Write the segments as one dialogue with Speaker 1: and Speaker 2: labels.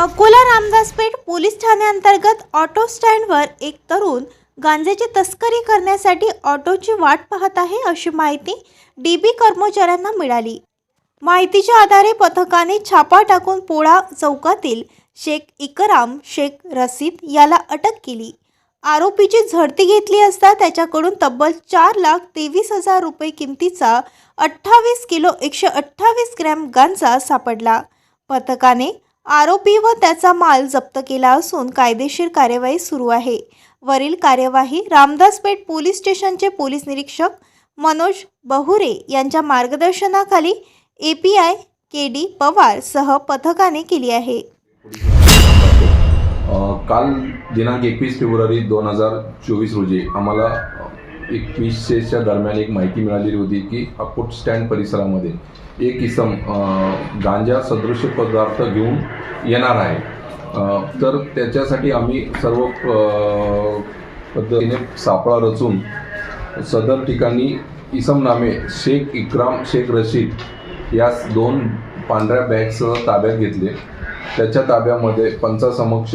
Speaker 1: Akola Ramdaspeth police ठाण्याअंतर्गत auto स्टँडवर एक तरुण गांजाची तस्करी करण्यासाठी ऑटोची वाट पाहत आहे अशी माहिती डी बी कर्मचाऱ्यांना मिळाली. माहितीच्या आधारे पथकाने छापा टाकून पोळा चौकातील शेख इकराम शेख रसीद याला अटक केली. आरोपीची झडती घेतली असता त्याच्याकडून तब्बल चार लाख तेवीस हजार रुपये किमतीचा अठ्ठावीस किलो एकशे अठ्ठावीस ग्रॅम गांजा सापडला. पथकाने आरोपी व त्याचा माल जप्त केला असून कायदेशीर कार्यवाही सुरू आहे. वरील कार्यवाही रामदासपेठ पोलीस स्टेशनचे पोलीस निरीक्षक मनोज बहुरे यांच्या मार्गदर्शनाखाली A P I K D Pawar सह पथकाने केली आहे.
Speaker 2: काल दिनांक एकवीस फेब्रुवारी दोन हजार चोवीस रोजी आम्हाला एकवीसशेच्या दरम्यान एक माहिती मिळालेली होती की अकोट स्टँड परिसरामध्ये एक इसम गांजा सदृश पदार्थ घेऊन येणार आहे. तर त्याच्यासाठी आम्ही सर्व पद्धतीने सापळा रचून सदर ठिकाणी इसम नामे शेख इक्राम शेख रशीद या दोन पांढऱ्या बॅगसह ताब्यात घेतले. त्याच्या ताब्यामध्ये पंचासमक्ष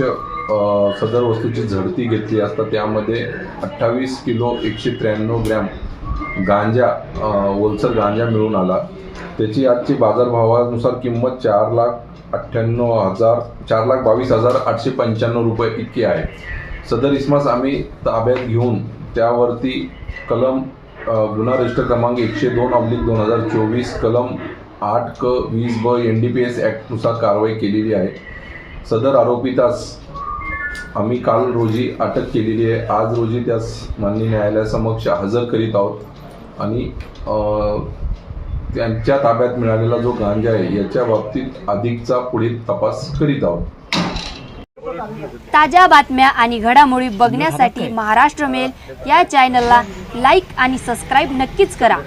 Speaker 2: सदर वस्तूची झडती घेतली असता त्यामध्ये अठ्ठावीस किलो एकशे त्र्याण्णव ग्रॅम गांजा ओलसर गांजा मिळून आला. त्याची आजची बाजारभावानुसार किंमत चार लाख अठ्ठ्याण्णव हजार चार लाख बावीस हजार आठशे पंच्याण्णव रुपये इतकी आहे. सदर इस्मास आम्ही ताब्यात घेऊन त्यावरती कलम गुन्हा रजिस्टर क्रमांक एकशे दोन ऑब्लिक दोन हजार चोवीस कलम आठ क वीस ब एन डी पी एस ॲक्टनुसार कारवाई केलेली आहे. सदर आरोपितास आम्ही काल रोजी अटक केलेली आहे. आज रोजी त्यास माननीय न्यायालयासमक्ष हजर करीत आहोत. आणि अ, त्यांच्या ताब्यात मिळालेला जो गांजा आहे याच्या बाबतीत अधिकचा पुढील तपास करीत आहोत.
Speaker 3: ताज्या बातम्या आणि घडामोडी बघण्यासाठी महाराष्ट्र मेल या चॅनलला लाईक आणि सबस्क्राईब नक्कीच करा.